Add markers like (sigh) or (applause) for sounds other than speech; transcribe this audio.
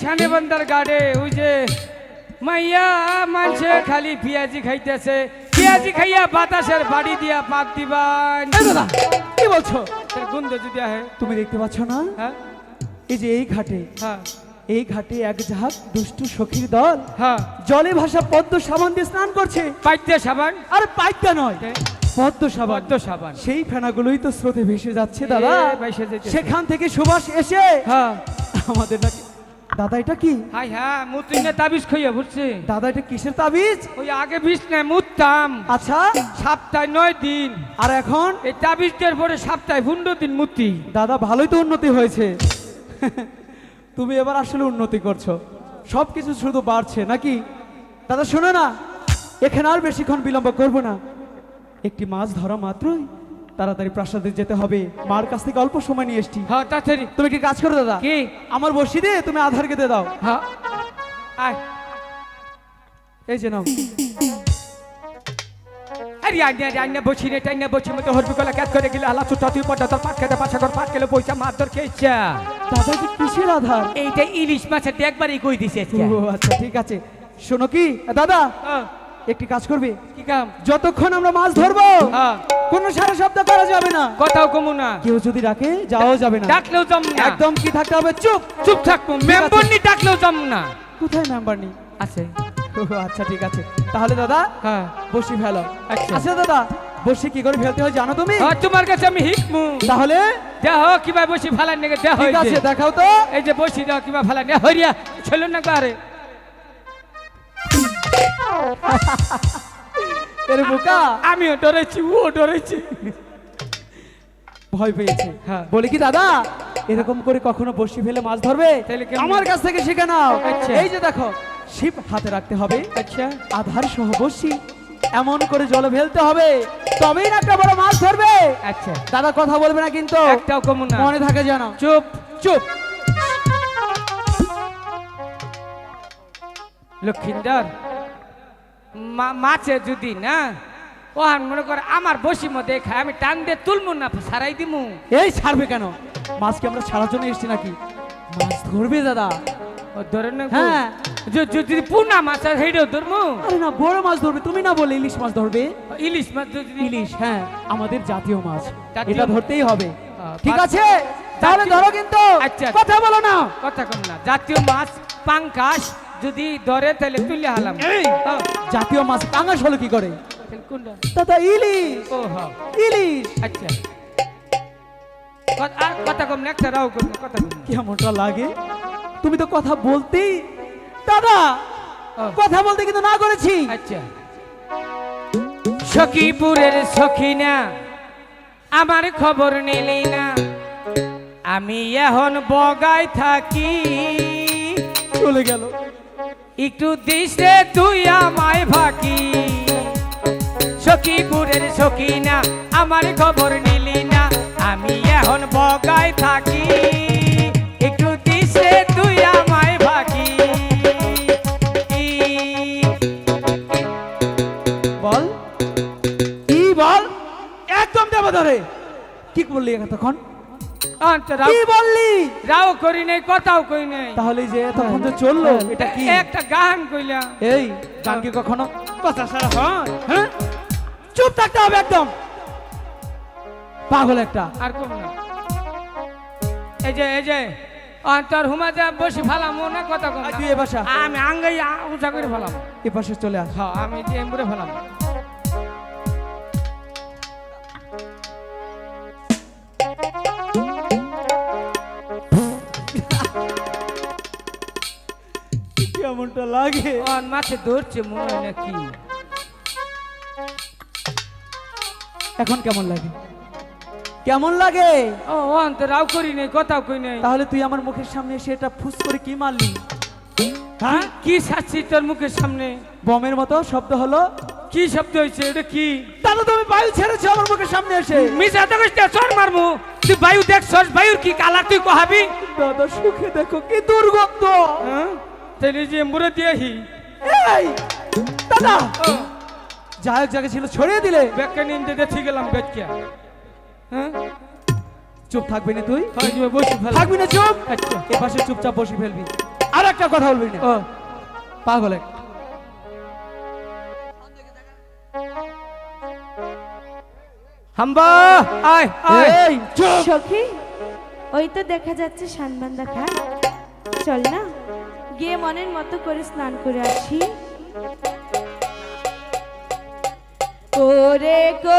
শানে বন্দার গাড়ে ওই যে মাইয়া মানছে খালি পিয়াজি খাইতেছে। পিয়াজি খাইয়া বাতাসের বাড়ি দিয়া পাক দিবান। দাদা কি বলছো? তার গন্ধ যদি আহে। তুমি দেখতে পাচ্ছ না? হ্যাঁ। এই যে এই ঘাটে হ্যাঁ। এই ঘাটে এক ঝাঁক দুষ্টু সখীর দল হ্যাঁ। জলে ভাসা পদ্ম সাবান দিয়ে স্নান করছে। পাইতে সাবান। আর পাইতা নয় পদ্ম সাবান। পদ্ম সাবান। সেই ফেনাগুলোই তো স্রোতে ভেসে যাচ্ছে দাদা। সেখান থেকে সুবাস এসে হ্যাঁ। আমাদের নাকি দাদা এটা কি? হাই হ্যাঁ মুতুই না তাবিজ খাইয়া বুঝছি? দাদা এটা কিসের তাবিজ? ওই আগে বিষ নাই মুততাম। আচ্ছা। সপ্তাহে নয় দিন। আর এখন? এই তাবিজটার পরে সপ্তাহে পনেরো দিন মুতি। দাদা ভালোই তো উন্নতি হয়েছে। তুমি এবার আসলে উন্নতি করছ। সব কিছু শুধু বাড়ছে নাকি? দাদা শোনো না। এখানে আর বেশিক্ষণ বিলম্ব করব না। একটি মাছ ধরা মাত্রই তাড়াতাড়ি প্রাসাদে যেতে হবে। মার কাছ থেকে অল্প সময় নিয়ে এসছি। হ্যাঁ তাড়াতাড়ি। তুমি কি কাজ করো দাদা? কি? আমার বসি দিয়ে তুমি আধার কেটে দাও। হ্যাঁ। আয়। এই যে নাও। ইলিশ মাছের কই দিছে। আচ্ছা ঠিক আছে। শোনো কি? দাদা একটি কাজ করবে। কি কাম? যতক্ষণ আমরা মাছ ধরবো হ্যাঁ। কোনো সারা শব্দ করা যাবে না। কথাও কমু না। কেউ যদি ডাকে যাওয়াও যাবে না। ডাকলেও জম না। একদম কি থাকতে হবে? চুপ চুপ থাকব। মেম্বর নি ডাকলেও জম না। কোথায় নাম্বার নেই আছে আচ্ছা ঠিক আছে। তাহলে দাদা হ্যাঁ। বসি ফেলো। আচ্ছা। আচ্ছা দাদা বসি কি করে ফেলতে হয় জানো তুমি? হ্যাঁ, তোমার কাছে আমি হিকমু। তাহলে? দেহ কিবা বসি ফালান নেগে দেহ ঠিক আছে দেখাও তো। এই যে বসি দেহ কিবা ফালান নে হরিয়া ছিল না কারে? (laughs) এর বোকা আমিও ডরেছি ও ডরেছি। ভয় পেয়েছে। হ্যাঁ। বলি কি দাদা এরকম করে কখনো বসি ফেলে মাছ ধরবে? আমার কাছ থেকে শিখে নাও। আচ্ছা। এই যে দেখো শিব হাতে রাখতে হবে। আচ্ছা। আধার সহ বসি এমন করে জলে ফেলতে হবে। তবেই না একটা বড় মাছ ধরবে। আচ্ছা। দাদা কথা বলবে না কিন্তু। একটাও কমু না। মনে থাকে জানো চুপ। চুপ। লক্ষিন্দর মাছে যদি না ও আর মনে করে আমার বসি মধ্যে খায় আমি টান দিয়ে তুলমু না সারাই দিমু। এই ছাড়বে কেন? মাছকে আমরা ছাড়ার জন্য এসেছি নাকি? মাছ ধরবে দাদা। ধরে না হ্যাঁ। যদি পুনা মাছ আর হেডেও ধরমু। আরে না বড় মাছ ধরবে তুমি না বলে ইলিশ মাছ ধরবে? ইলিশ মাছ ইলিশ হ্যাঁ আমাদের জাতীয় মাছ। এটা ধরতেই হবে। ঠিক আছে? তাহলে ধরো কিন্তু। আচ্ছা। কথা বলো না। কথা কম না। জাতীয় মাছ পাঙ্কাশ যদি ধরে তাহলে তুলে হালাম। এই! ও, জাতীয় মাছ কাঙাস হলো কি করে? কোনটা? দাদা ইলিশ। ও হ্যাঁ। ইলিশ। আচ্ছা। আর কথা কম না রাও কম কথা কম না। কেমনটা লাগে? তুমি তো কথা বলতেই দাদা কথা বলতে কিন্তু না করেছি। আচ্ছা। সখীপুরের সখিনা আমার খবর নিলি না। আমি এখন বগাই থাকি। চলে গেল। একটু দিশে তুই আমায় ফাঁকি। সখীপুরের সখিনা, আমার খবর নিলি না, আমি এখন বগাই থাকি। একটু তুই বল। কি বল? একদম ধরে। কি বললি তখন কি বললি? রাও করি নাই কথাও কই নাই। তাহলে যে তখন যে চলল এটা কি? একটা গান কইলাম এই গান কি কখনো? কথা সারা হ্যাঁ। চুপ থাকতে হবে একদম। পাগল একটা। আর কম না। এই যে এই যে হুমা যা বসে ফেলাম না কথা কম। তুই এ আমি আঙ্গাই উঁচা করে ফেলাম। এ পাশে চলে আস হ্যাঁ আমি যে এমবুরে ফেলাম। কেমনটা লাগে। অন মাছে ধরছে মনে নাকি? এখন কেমন লাগে? কেমন লাগে? ও অন্তর রাও করি নাই কথাও কই নাই। তাহলে তুই আমার মুখের সামনে এসে এটা ফুস করে কি মারলি? হ্যাঁ? কি? সাচ্ছি তোর মুখের সামনে? বমের মতো শব্দ হলো। কি শব্দ হয়েছে এটা কি? তাহলে তুমি বায়ু ছেড়েছো আমার মুখের সামনে এসে। মিশা তো কইতে চর মারমু। তুই বায়ু দেখ সর বায়ুর কি কালার তুই কহাবি? দাদা সুখে দেখো কি দুর্গন্ধ। হ্যাঁ? তাহলে যে এমবুরে দিয়েহি এই দাদা! যা এক জায়গায় ছিল ছড়িয়ে দিলে। ব্যাগকে নিয়ে গেলাম বেচকে হ্যাঁ? চুপ থাকবি না তুই? বসে ফেলা। থাকবি না চুপ? আচ্ছা এ পাশে চুপচাপ বসে ফেলবি। আর একটা কথা বলবি না। ও। পাগল একটা। হাম্বা! আয় আয়। সখী ওই তো দেখা যাচ্ছে সানবান দেখা চল না। গিয়ে মনের মতো করে স্নান করে আসি। করে